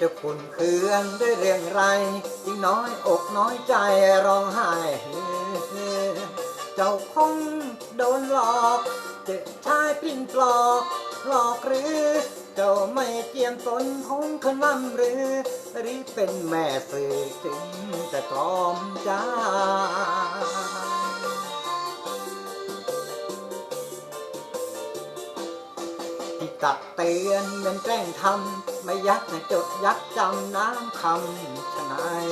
จะขุนเคืองด้วยเรื่องไรยิ่งน้อยอกน้อยใจร้องไห้เจ้าคงโดนหลอกเจอชายปิ้นปลอกหลอกหรือเจ้าไม่เจียมตนคงขนำหรือหรือเป็นแม่สื่อจึงจะตอมใจ ตักเตือนเหมือนแกล้งทำไม่ยักนะจดยักจำน้ำคำชะนาย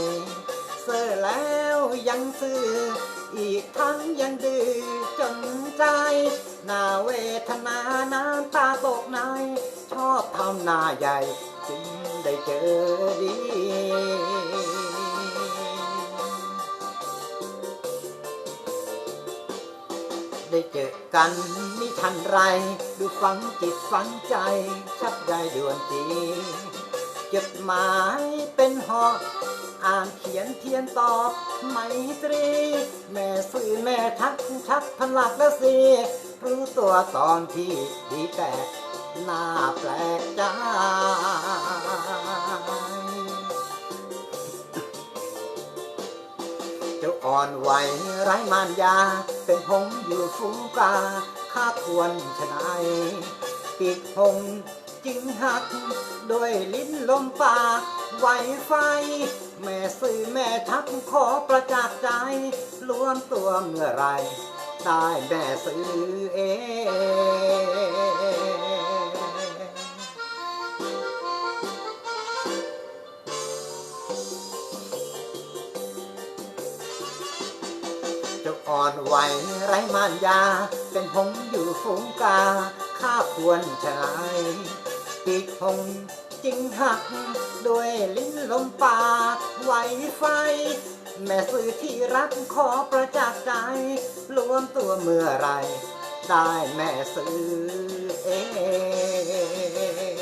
เสื้อแล้วยังซื้ออีกทั้งยังดื้อจนใจนาเวทนาน้ำตาตกในชอบทำหน้าใหญ่จึงได้เจอดี ได้เจอกันนี่ทันไร ดูฝังจิตฝังใจ ชักได้ด่วนทีจดหมายเป็นหอกอ่านเขียนเทียนตอบไมตรี แม่สื่อแม่ทักชักพลักแล้วสิรู้ตัวตอนที่ดีแตกหน้าแปลกใจ จ้าอ่อนไหวไร้มารยา เป็นหงอยู่ฟูกาข้าควรชนายปีกหงจึงหัก ด้วยลิ้นลมปากไหวไฟ แม่สื่อแม่ทักขอประจักษ์ใจรวมตัวเมื่อไร ได้แม่สื่อเอง เจ้าอ่อนไหวไร้มารยา เป็นหงอยู่ฝูงกา ข้าควรชะไหนปีกหงจึงหัก ด้วยลิ้นลมปากไหวไฟ แม่สื่อที่รักขอประจักษ์ใจ รวมตัวเมื่อไร ได้แม่สื่อเอง